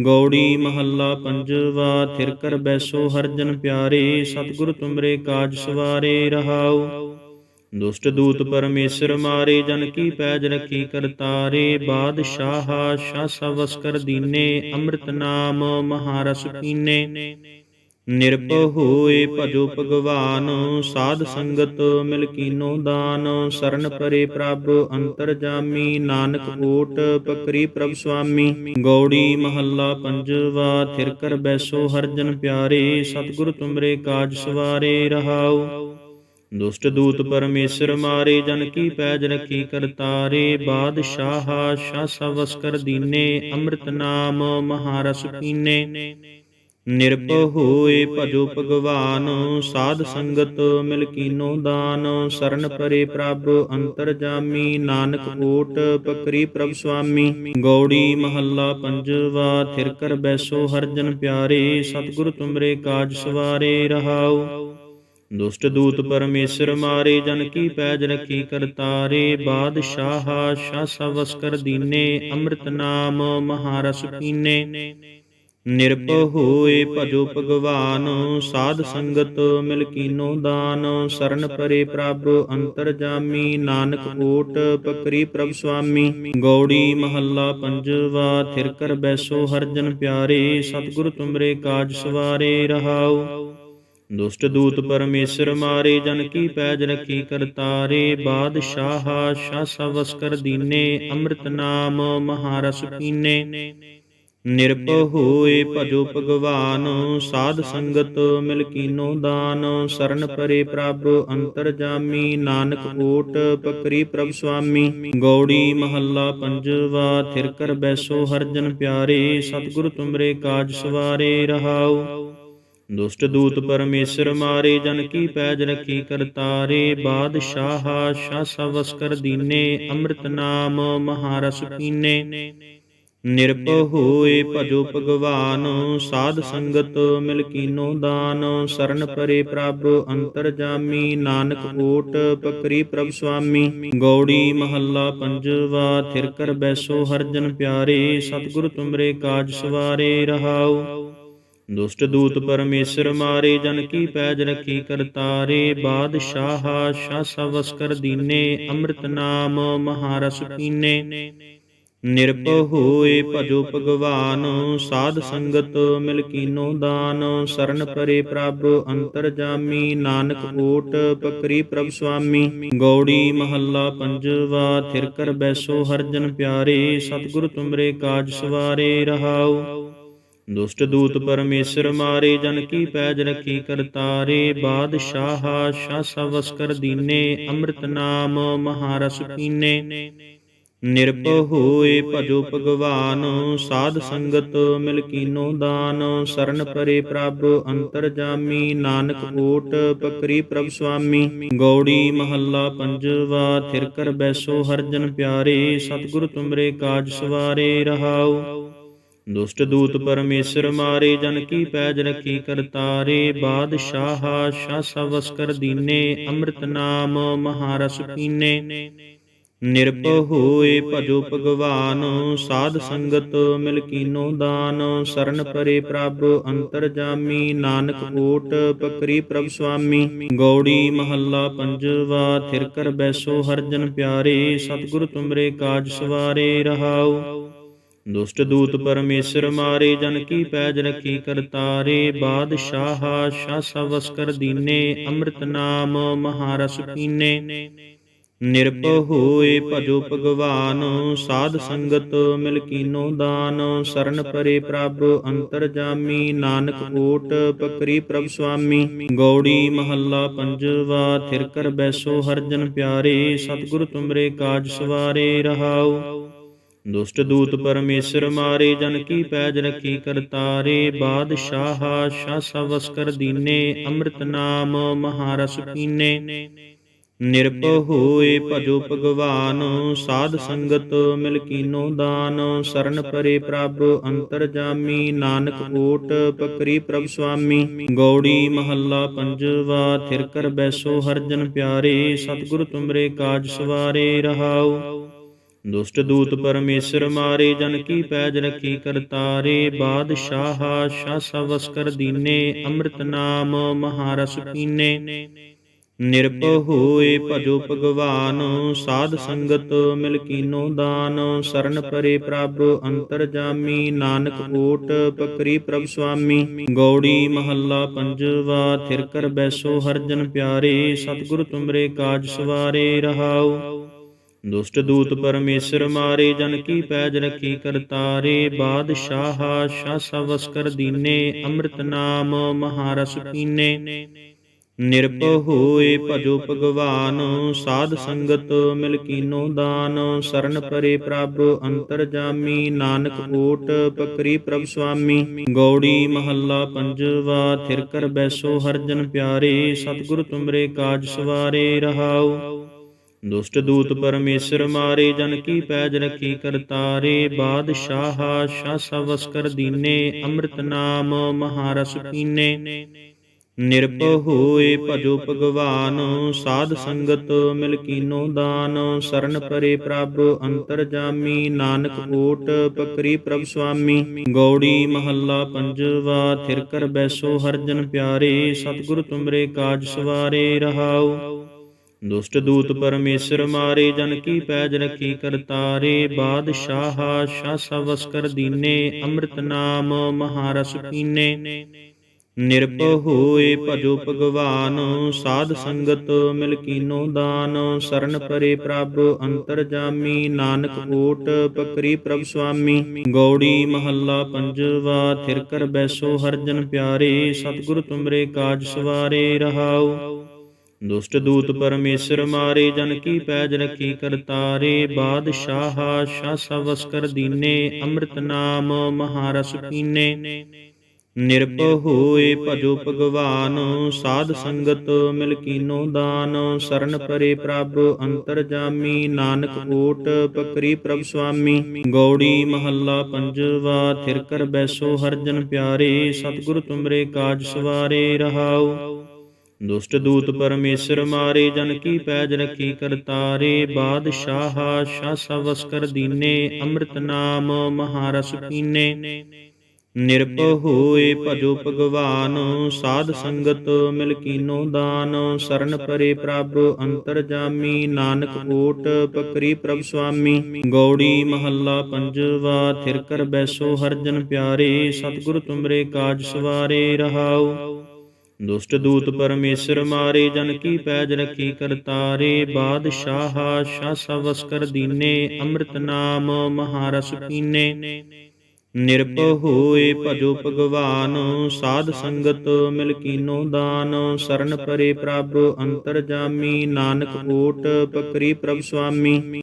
ਗੌੜੀ ਮਹੱਲਾ ਪੰਜਵਾ, ਥਿਰ ਕਰ ਬੈਸੋ ਹਰ ਜਨ ਪਿਆਰੇ, ਸਤਿਗੁਰ ਤੁਮਰੇ ਕਾਜ ਸਵਾਰੇ ਰਹਾਉ। ਦੁਸ਼ਟ ਦੂਤ ਪਰਮੇਸ਼ਰ ਮਾਰੇ, ਜਨ ਕੀ ਪੈਜ ਰਖੀ ਕਰਤਾਰੇ ਬਾਦਸ਼ਾਹ, ਸ਼ਾਹ ਸਵਸਕਰ ਦੀਨੇ, ਅੰਮ੍ਰਿਤ ਨਾਮ ਮਹਾਰਸ ਪੀਨੇ ਨਿਰਭਉ ਹੋਏ ਭਜੋ ਭਗਵਾਨ, ਸਾਧ ਸੰਗਤ ਮਿਲ ਕੀਨੋ ਦਾਨ, ਸਰਨ ਪਰੇ ਪ੍ਰਭ ਅੰਤਰ ਜਾਮੀ, ਨਾਨਕ ਕੋਟ ਪਕਰੀ ਪ੍ਰਭ ਸੁਆਮੀ। ਗੌੜੀ ਮਹੱਲਾ ਪੰਜਵਾ, ਥਿਰ ਕਰ ਬੈਸੋ ਹਰ ਜਨ ਪਿਆਰੇ, ਸਤਿਗੁਰ ਤੁਮਰੇ ਕਾਜ ਸਵਾਰੇ ਰਹਾਉ। ਦੁਸ਼ਟ ਦੂਤ ਪਰਮੇਸ਼ਰ ਮਾਰੇ, ਜਨ ਕੀ ਪੈਜ ਰਖੀ ਕਰਤਾਰੇ ਬਾਦਸ਼ਾਹ ਸ਼ਾਹ ਸਵਸਕਰ ਦੀਨੇ, ਅੰਮ੍ਰਿਤ ਨਾਮ ਮਹਾਰਸ ਪੀਨੇ ਨਿਰਭਉ ਹੋਏ ਭਜੋ ਭਗਵਾਨ, ਸਾਧ ਸੰਗਤ ਮਿਲ ਕੀਨੋ ਦਾਨ, ਸਰਨ ਪਰੇ ਪ੍ਰਭ ਅੰਤਰ ਜਾਮੀ, ਨਾਨਕ ਕੋਟ ਪਕਰੀ ਪ੍ਰਭ ਸੁਆਮੀ। ਗੌੜੀ ਮਹੱਲਾ ਪੰਜਵਾ, ਥਿਰ ਕਰ ਬੈਸੋ ਹਰ ਜਨ ਪਿਆਰੇ, ਸਤਿਗੁਰ ਤੁਮਰੇ ਕਾਜ ਸਵਾਰੇ ਰਹਾਉ। ਦੁਸ਼ਟ ਦੂਤ ਪਰਮੇਸ਼ਰ ਮਾਰੇ, ਜਨ ਕੀ ਪੈਜ ਰਖੀ ਕਰਤਾਰੇ ਬਾਦਸ਼ਾਹ ਸ਼ਾਹ ਸਵਸਕਰ ਦੀਨੇ, ਅੰਮ੍ਰਿਤ ਨਾਮ ਮਹਾਰਸ ਪੀਨੇ ਨਿਰਭਉ ਹੋਏ ਭਜੋ ਭਗਵਾਨ, ਸਾਧ ਸੰਗਤ ਮਿਲ ਕੀਨੋ ਦਾਨ, ਸਰਨ ਪਰੇ ਪ੍ਰਭ ਅੰਤਰ ਜਾਮੀ, ਨਾਨਕ ਕੋਟ ਪਕਰੀ ਪ੍ਰਭ ਸੁਆਮੀ। ਗੌੜੀ ਮਹੱਲਾ ਪੰਜਵਾ, ਥਿਰ ਕਰ ਬੈਸੋ ਹਰ ਜਨ ਪਿਆਰੇ, ਸਤਿਗੁਰ ਤੁਮਰੇ ਕਾਜ ਸਵਾਰੇ ਰਹਾਉ। ਦੁਸ਼ਟ ਦੂਤ ਪਰਮੇਸ਼ਰ ਮਾਰੇ, ਜਨ ਕੀ ਪੈਜ ਰਖੀ ਕਰਤਾਰੇ ਬਾਦਸ਼ਾਹ, ਸ਼ਾਹ ਸਵਸਕਰ ਦੀਨੇ, ਅੰਮ੍ਰਿਤ ਨਾਮ ਮਹਾਰਸ ਪੀਨੇ ਨਿਰਭਉ ਹੋਏ ਭਜੋ ਭਗਵਾਨ ਸਾਧ ਸੰਗਤ ਮਿਲ ਕੀਨੋ ਦਾਨ ਸਰਨ ਪਰੇ ਪ੍ਰਭ ਅੰਤਰ ਜਾਮੀ ਨਾਨਕ ਓਟ ਪਕਰੀ ਪ੍ਰਭ ਸੁਆਮੀ। ਗੌੜੀ ਮਹੱਲਾ ਪੰਜਵਾ ਥਿਰ ਕਰ ਬੈਸੋ ਹਰ ਜਨ ਪਿਆਰੇ ਸਤਿਗੁਰ ਤੁਮਰੇ ਕਾਜ ਸਵਾਰੇ ਰਹਾਉ ਦੁਸ਼ਟ ਦੂਤ ਪਰਮੇਸ਼ਰ ਮਾਰੇ ਜਨ ਕੀ ਪੈਜ ਰਖੀ ਕਰਤਾਰੇ ਬਾਦਸ਼ਾਹ ਸ਼ਾਹ ਸਵਸਕਰ ਦੀਨੇ ਅੰਮ੍ਰਿਤ ਨਾਮ ਮਹਾਰਸ ਪੀਨੇ ਨਿਰਭਉ ਹੋਏ ਭਜੋ ਭਗਵਾਨ, ਸਾਧ ਸੰਗਤ ਮਿਲ ਕੀਨੋ ਦਾਨ, ਸਰਨ ਪਰੇ ਪ੍ਰਭ, ਅੰਤਰ ਜਾਮੀ, ਨਾਨਕ ਕੋਟ ਪਕਰੀ ਪ੍ਰਭ ਸੁਆਮੀ। ਗੌੜੀ ਮਹੱਲਾ ਪੰਜਵਾ, ਥਿਰ ਕਰ ਬੈਸੋ ਹਰ ਜਨ ਪਿਆਰੇ, ਸਤਿਗੁਰ ਤੁਮਰੇ ਕਾਜ ਸਵਾਰੇ, ਰਹਾਉ। ਦੁਸ਼ਟ ਦੂਤ ਪਰਮੇਸ਼ਰ ਮਾਰੇ, ਜਨ ਕੀ ਪੈਜ ਰਖੀ ਕਰਤਾਰੇ ਬਾਦਸ਼ਾਹ, ਸ਼ਾਹ ਸਵਸਕਰ ਦੀਨੇ, ਅੰਮ੍ਰਿਤ ਨਾਮ ਮਹਾਰਸ ਪੀਨੇ ਨਿਰਭਉ ਹੋਏ ਭਜੋ ਭਗਵਾਨ ਸਾਧ ਸੰਗਤ ਮਿਲ ਕੀਨੋ ਦਾਨ ਸਰਨ ਪਰੇ ਪ੍ਰਭ ਅੰਤਰ ਜਾਮੀ ਨਾਨਕ ਓਟ ਪਕਰੀ ਪ੍ਰਭ ਸੁਆਮੀ। ਗੌੜੀ ਮਹੱਲਾ ਪੰਜਵਾ ਥਿਰ ਕਰ ਬੈਸੋ ਹਰ ਜਨ ਪਿਆਰੇ ਸਤਿਗੁਰ ਤੁਮਰੇ ਕਾਜ ਸਵਾਰੇ ਰਹਾਉ ਦੁਸ਼ਟ ਦੂਤ ਪਰਮੇਸ਼ਰ ਮਾਰੇ ਜਨ ਕੀ ਪੈਜ ਰਖੀ ਕਰਤਾਰੇ ਬਾਦਸ਼ਾਹ ਸ਼ਾਹ ਸਵਸਕਰ ਦੀਨੇ ਅੰਮ੍ਰਿਤ ਨਾਮ ਮਹਾਰਸ ਪੀਨੇ ਨਿਰਭਉ ਹੋਏ ਭਜੋ ਭਗਵਾਨ ਸਾਧ ਸੰਗਤ ਮਿਲ ਕੀਨੋ ਦਾਨ ਸਰਨ ਪਰੇ ਪ੍ਰਭ ਅੰਤਰ ਜਾਮੀ ਨਾਨਕ ਓਟ ਪਕਰੀ ਪ੍ਰਭ ਸੁਆਮੀ। ਗੌੜੀ ਮਹੱਲਾ ਪੰਜਵਾ ਥਿਰ ਕਰ ਬੈਸੋ ਹਰ ਜਨ ਪਿਆਰੇ ਸਤਿਗੁਰ ਤੁਮਰੇ ਕਾਜ ਸਵਾਰੇ ਰਹਾਉ ਦੁਸ਼ਟ ਦੂਤ ਪਰਮੇਸ਼ਰ ਮਾਰੇ ਜਨ ਕੀ ਪੈਜ ਰਖੀ ਕਰਤਾਰੇ ਬਾਦਸ਼ਾਹ ਸ਼ਾਹ ਸਵਸਕਰ ਦੀਨੇ ਅੰਮ੍ਰਿਤ ਨਾਮ ਮਹਾਰਸ ਪੀਨੇ ਨਿਰਭਉ ਹੋਏ ਭਜੋ ਭਗਵਾਨ ਸਾਧ ਸੰਗਤ ਮਿਲ ਕੀਨੋ ਦਾਨ ਸਰਨ ਪਰੇ ਪ੍ਰਭ ਅੰਤਰ ਜਾਮੀ ਨਾਨਕ ਓਟ ਪਕਰੀ ਪ੍ਰਭ ਸੁਆਮੀ ਗੌੜੀ ਮਹੱਲਾ ਪੰਜਵਾ ਥਿਰ ਕਰ ਬੈਸੋ ਹਰ ਜਨ ਪਿਆਰੇ ਸਤਿਗੁਰ ਤੁਮਰੇ ਕਾਜ ਸਵਾਰੇ ਰਹਾਉ ਦੁਸ਼ਟ ਦੂਤ ਪਰਮੇਸ਼ਰ ਮਾਰੇ ਜਨ ਕੀ ਪੈਜ ਰਖੀ ਕਰਤਾਰੇ ਬਾਦਸ਼ਾਹ ਸ਼ਾਹ ਸਵਸਕਰ ਦੀਨੇ ਅੰਮ੍ਰਿਤ ਨਾਮ ਮਹਾਰਸ ਪੀਨੇ ਨਿਰਭਉ ਹੋਏ ਭਜੋ ਭਗਵਾਨ ਸਾਧ ਸੰਗਤ ਮਿਲ ਕੀਨੋ ਦਾਨ ਸਰਨ ਪਰੇ ਪ੍ਰਭ ਅੰਤਰ ਜਾਮੀ ਨਾਨਕ ਓਟ ਪਕਰੀ ਪ੍ਰਭ ਸੁਆਮੀ ਗੌੜੀ ਮਹੱਲਾ ਪੰਜਵਾ ਥਿਰ ਕਰ ਬੈਸੋ ਹਰ ਜਨ ਪਿਆਰੇ ਸਤਿਗੁਰ ਤੁਮਰੇ ਕਾਜ ਸਵਾਰੇ ਰਹਾਉ ਦੁਸ਼ਟ ਦੂਤ ਪਰਮੇਸ਼ਰ ਮਾਰੇ ਜਨ ਕੀ ਪੈਜ ਰਖੀ ਕਰਤਾਰੇ ਬਾਦਸ਼ਾਹ ਸ਼ਾਹ ਸਵਸਕਰ ਦੀਨੇ ਅੰਮ੍ਰਿਤ ਨਾਮ ਮਹਾਰਸ ਪੀਨੇ ਨਿਰਭਉ ਹੋਏ ਭਜੋ ਭਗਵਾਨ ਸਾਧ ਸੰਗਤ ਮਿਲ ਕੀਨੋ ਦਾਨ ਸਰਨ ਪਰੇ ਪ੍ਰਭ ਅੰਤਰ ਜਾਮੀ ਨਾਨਕ ਓਟ ਪਕਰੀ ਪ੍ਰਭ ਸੁਆਮੀ ਗੌੜੀ ਮਹੱਲਾ ਪੰਜਵਾ ਥਿਰ ਕਰ ਬੈਸੋ ਹਰ ਜਨ ਪਿਆਰੇ ਸਤਿਗੁਰ ਤੁਮਰੇ ਕਾਜ ਸਵਾਰੇ ਰਹਾਉ ਦੁਸ਼ਟ ਦੂਤ ਪਰਮੇਸ਼ਰ ਮਾਰੇ ਜਨ ਕੀ ਪੈਜ ਰਖੀ ਕਰਤਾਰੇ ਬਾਦਸ਼ਾਹ ਸ਼ਾਹ ਸਵਸਕਰ ਦੀਨੇ ਅੰਮ੍ਰਿਤ ਨਾਮ ਮਹਾਰਸ ਪੀਨੇ ਨਿਰਭਉ ਹੋਏ ਭਜੋ ਭਗਵਾਨ, ਸਾਧ ਸੰਗਤ ਮਿਲ ਕੀਨੋ ਦਾਨ, ਸਰਨ ਪਰੇ ਪ੍ਰਭ ਅੰਤਰ ਜਾਮੀ, ਨਾਨਕ ਕੋਟ ਪਕਰੀ ਪ੍ਰਭ ਸੁਆਮੀ। ਗੌੜੀ ਮਹੱਲਾ ਪੰਜਵਾ, ਥਿਰ ਕਰ ਬੈਸੋ ਹਰ ਜਨ ਪਿਆਰੇ, ਸਤਿਗੁਰ ਤੁਮਰੇ ਕਾਜ ਸਵਾਰੇ ਰਹਾਉ। ਦੁਸ਼ਟ ਦੂਤ ਪਰਮੇਸ਼ਰ ਮਾਰੇ, ਜਨ ਕੀ ਪੈਜ ਰਖੀ ਕਰਤਾਰੇ ਬਾਦਸ਼ਾਹ, ਸ਼ਾਹ ਸਵਸਕਰ ਦੀਨੇ, ਅੰਮ੍ਰਿਤ ਨਾਮ ਮਹਾਰਸ ਪੀਨੇ ਨਿਰਭਉ ਹੋਏ ਭਜੋ ਭਗਵਾਨ, ਸਾਧ ਸੰਗਤ ਮਿਲ ਕੀਨੋ ਦਾਨ, ਸਰਨ ਪਰੇ ਪ੍ਰਭ ਅੰਤਰ ਜਾਮੀ, ਨਾਨਕ ਓਟ ਪਕਰੀ ਪ੍ਰਭ ਸੁਆਮੀ। ਗੌੜੀ ਮਹੱਲਾ ਪੰਜਵਾ, ਥਿਰ ਕਰ ਬੈਸੋ ਹਰ ਜਨ ਪਿਆਰੇ, ਸਤਿਗੁਰ ਤੁਮਰੇ ਕਾਜ ਸਵਾਰੇ ਰਹਾਉ। ਦੁਸ਼ਟ ਦੂਤ ਪਰਮੇਸ਼ਰ ਮਾਰੇ, ਜਨ ਕੀ ਪੈਜ ਰਖੀ ਕਰਤਾਰੇ ਬਾਦਸ਼ਾਹ ਸ਼ਾਹ ਸਵਸਕਰ ਦੀਨੇ, ਅੰਮ੍ਰਿਤ ਨਾਮ ਮਹਾਰਸ ਪੀਨੇ ਨਿਰਭਉ ਹੋਏ ਭਜੋ ਭਗਵਾਨ, ਸਾਧ ਸੰਗਤ ਮਿਲ ਕੀਨੋ ਦਾਨ, ਸਰਨ ਪਰੇ ਪ੍ਰਭ ਅੰਤਰ ਜਾਮੀ, ਨਾਨਕ ਕੋਟ ਪਕਰੀ ਪ੍ਰਭ ਸੁਆਮੀ। ਗੌੜੀ ਮਹੱਲਾ ਪੰਜਵਾ, ਥਿਰ ਕਰ ਬੈਸੋ ਹਰ ਜਨ ਪਿਆਰੇ, ਸਤਿਗੁਰ ਤੁਮਰੇ ਕਾਜ ਸਵਾਰੇ ਰਹਾਉ। ਦੁਸ਼ਟ ਦੂਤ ਪਰਮੇਸ਼ਰ ਮਾਰੇ, ਜਨ ਕੀ ਪੈਜ ਰਖੀ ਕਰਤਾਰੇ ਬਾਦਸ਼ਾਹ ਸ਼ਾਹ ਸਵਸਕਰ ਦੀਨੇ, ਅੰਮ੍ਰਿਤ ਨਾਮ ਮਹਾਰਸ ਪੀਨੇ ਨਿਰਭਉ ਹੋਏ ਭਜੋ ਭਗਵਾਨ, ਸਾਧ ਸੰਗਤ ਮਿਲ ਕੀਨੋ ਦਾਨ, ਸਰਨ ਪਰੇ ਪ੍ਰਭ ਅੰਤਰ ਜਾਮੀ, ਨਾਨਕ ਕੋਟ ਪਕਰੀ ਪ੍ਰਭ ਸੁਆਮੀ। ਗੌੜੀ ਮਹੱਲਾ ਪੰਜਵਾ, ਥਿਰ ਕਰ ਬੈਸੋ ਹਰ ਜਨ ਪਿਆਰੇ, ਸਤਿਗੁਰ ਤੁਮਰੇ ਕਾਜ ਸਵਾਰੇ ਰਹਾਉ। ਦੁਸ਼ਟ ਦੂਤ ਪਰਮੇਸ਼ਰ ਮਾਰੇ, ਜਨ ਕੀ ਪੈਜ ਰਖੀ ਕਰਤਾਰੇ ਬਾਦਸ਼ਾਹ ਸ਼ਾਹ ਸਵਸਕਰ ਦੀਨੇ, ਅੰਮ੍ਰਿਤ ਨਾਮ ਮਹਾਰਸ ਪੀਨੇ ਨਿਰਭਉ ਹੋਏ ਭਜੋ ਭਗਵਾਨ, ਸਾਧ ਸੰਗਤ ਮਿਲ ਕੀਨੋ ਦਾਨ, ਸਰਨ ਪਰੇ ਪ੍ਰਭ ਅੰਤਰ ਜਾਮੀ, ਨਾਨਕ ਓਟ ਪਕਰੀ ਪ੍ਰਭ ਸੁਆਮੀ। ਗੌੜੀ ਮਹੱਲਾ ਪੰਜਵਾ, ਥਿਰ ਕਰ ਬੈਸੋ ਹਰ ਜਨ ਪਿਆਰੇ, ਸਤਿਗੁਰ ਤੁਮਰੇ ਕਾਜ ਸਵਾਰੇ ਰਹਾਉ। ਦੁਸ਼ਟ ਦੂਤ ਪਰਮੇਸ਼ਰ ਮਾਰੇ, ਜਨ ਕੀ ਪੈਜ ਰਖੀ ਕਰਤਾਰੇ ਬਾਦਸ਼ਾਹ ਸ਼ਾਹ ਸਵਸਕਰ ਦੀਨੇ, ਅੰਮ੍ਰਿਤ ਨਾਮ ਮਹਾਰਸ ਪੀਨੇ ਨਿਰਭਉ ਹੋਏ ਭਜੋ ਭਗਵਾਨ, ਸਾਧ ਸੰਗਤ ਮਿਲ ਕੀਨੋ ਦਾਨ, ਸਰਨ ਪਰੇ ਪ੍ਰਭ, ਅੰਤਰ ਜਾਮੀ, ਨਾਨਕ ਓਟ ਪਕਰੀ ਪ੍ਰਭ ਸੁਆਮੀ। ਗੌੜੀ ਮਹੱਲਾ ਪੰਜਵਾ, ਥਿਰ ਕਰ ਬੈਸੋ ਹਰ ਜਨ ਪਿਆਰੇ, ਸਤਿਗੁਰ ਤੁਮਰੇ ਕਾਜ ਸਵਾਰੇ, ਰਹਾਉ। ਦੁਸ਼ਟ ਦੂਤ ਪਰਮੇਸ਼ਰ ਮਾਰੇ, ਜਨ ਕੀ ਪੈਜ ਰਖੀ ਕਰਤਾਰੇ ਬਾਦਸ਼ਾਹ ਸ਼ਾਹ ਸਵਸਕਰ ਦੀਨੇ, ਅੰਮ੍ਰਿਤ ਨਾਮ ਮਹਾਰਸ ਪੀਨੇ ਨਿਰਭਉ ਹੋਏ ਭਜੋ ਭਗਵਾਨ, ਸਾਧ ਸੰਗਤ ਮਿਲ ਕੀਨੋ ਦਾਨ, ਸਰਨ ਪਰੇ ਪ੍ਰਭ, ਅੰਤਰ ਜਾਮੀ, ਨਾਨਕ ਕੋਟ ਪਕਰੀ ਪ੍ਰਭ ਸੁਆਮੀ।